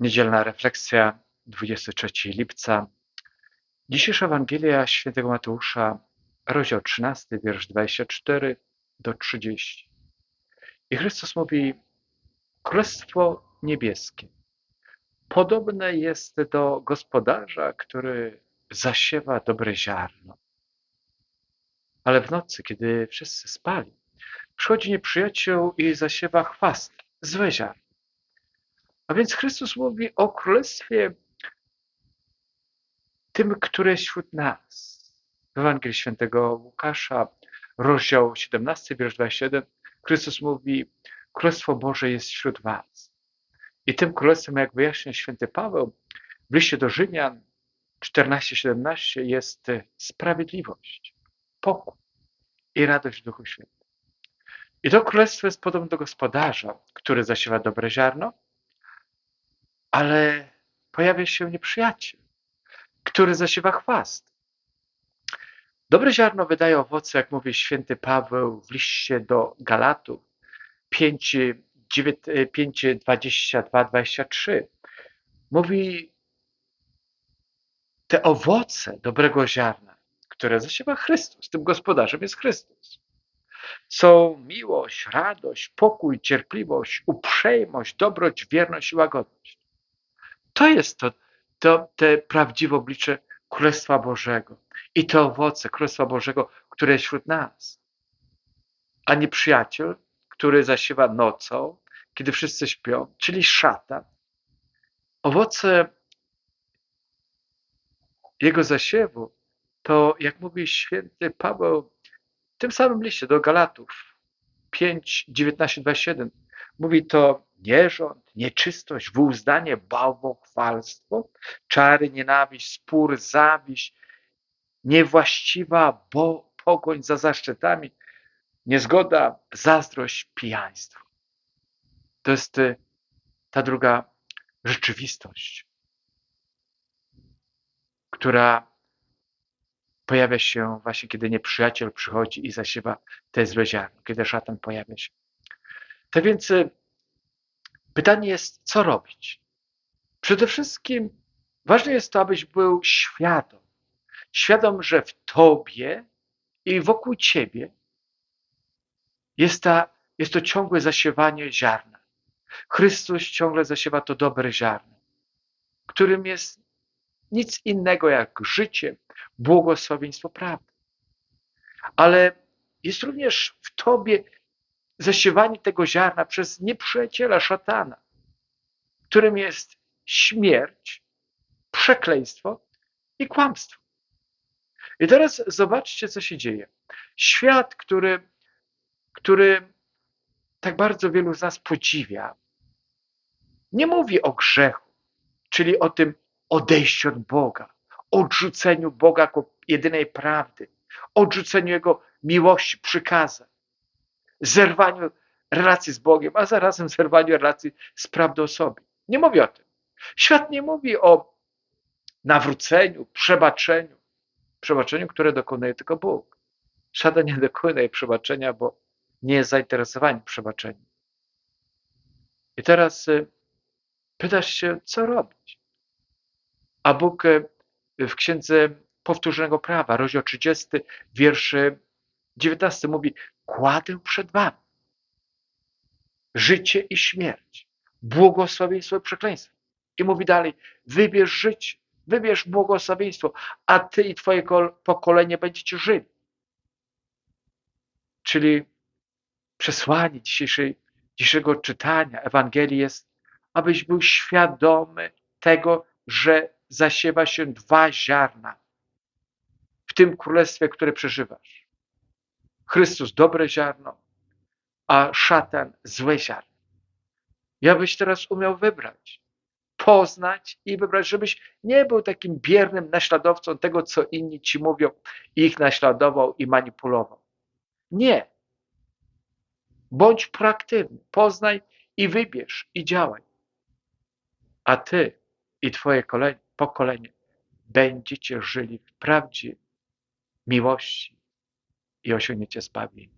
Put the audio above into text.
Niedzielna refleksja, 23 lipca. Dzisiejsza Ewangelia świętego Mateusza, rozdział 13, wiersz 24 do 30. I Chrystus mówi, Królestwo Niebieskie podobne jest do gospodarza, który zasiewa dobre ziarno. Ale w nocy, kiedy wszyscy spali, przychodzi nieprzyjaciel i zasiewa chwast, złe ziarno. A więc Chrystus mówi o królestwie tym, które jest wśród nas. W Ewangelii Świętego Łukasza, rozdział 17, wiersz 27, Chrystus mówi, Królestwo Boże jest wśród was. I tym królestwem, jak wyjaśnia święty Paweł w liście do Rzymian 14-17 jest sprawiedliwość, pokój i radość w Duchu Świętym. I to królestwo jest podobne do gospodarza, który zasiewa dobre ziarno, ale pojawia się nieprzyjaciel, który zasiewa chwast. Dobre ziarno wydaje owoce, jak mówi święty Paweł w liście do Galatów 5, 5 22, 23. Mówi, te owoce dobrego ziarna, które zasiewa Chrystus, tym gospodarzem jest Chrystus, są miłość, radość, pokój, cierpliwość, uprzejmość, dobroć, wierność i łagodność. To jest to, to te prawdziwe oblicze Królestwa Bożego i te owoce Królestwa Bożego, które jest wśród nas. A nie przyjaciel, który zasiewa nocą, kiedy wszyscy śpią, czyli szatan. Owoce jego zasiewu to, jak mówi święty Paweł w tym samym liście do Galatów 5, 19, 27, mówi to nierząd, nieczystość, wyuzdanie, bałwochwalstwo, czary, nienawiść, spór, zawiść, niewłaściwa bo pogoń za zaszczytami, niezgoda, zazdrość, pijaństwo. To jest ta druga rzeczywistość, która pojawia się właśnie, kiedy nieprzyjaciel przychodzi i zasiewa te złe ziarno, kiedy szatan pojawia się. Tak więc pytanie jest, co robić? Przede wszystkim ważne jest to, abyś był świadom. Świadom, że w tobie i wokół ciebie jest, ta, jest to ciągłe zasiewanie ziarna. Chrystus ciągle zasiewa to dobre ziarno, którym jest nic innego jak życie, błogosławieństwo prawdy. Ale jest również w tobie zasiewanie tego ziarna przez nieprzyjaciela szatana, którym jest śmierć, przekleństwo i kłamstwo. I teraz zobaczcie, co się dzieje. Świat, który, który tak bardzo wielu z nas podziwia, nie mówi o grzechu, czyli o tym odejściu od Boga, odrzuceniu Boga jako jedynej prawdy, odrzuceniu Jego miłości, przykazań, zerwaniu relacji z Bogiem, a zarazem zerwaniu relacji z prawdą sobie. Nie mówi o tym. Świat nie mówi o nawróceniu, przebaczeniu, przebaczeniu, które dokonuje tylko Bóg. Szatan nie dokonuje przebaczenia, bo nie jest zainteresowany przebaczeniem. I teraz y, pytasz się, co robić? A Bóg y, w Księdze Powtórzonego Prawa, rozdział 30, wiersz 19 mówi, kładę przed wami życie i śmierć, błogosławieństwo i przekleństwo. I mówi dalej, wybierz życie, wybierz błogosławieństwo, a ty i twoje pokolenie będziecie żyli. Czyli przesłanie dzisiejszego czytania Ewangelii jest, abyś był świadomy tego, że zasiewa się dwa ziarna w tym królestwie, które przeżywasz. Chrystus dobre ziarno, a szatan złe ziarno. Ja byś teraz umiał wybrać, poznać i wybrać, żebyś nie był takim biernym naśladowcą tego, co inni ci mówią, ich naśladował i manipulował. Nie. Bądź proaktywny, poznaj i wybierz i działaj. A ty i twoje pokolenie będziecie żyli w prawdzie, miłości i osiągniecie zbawienie.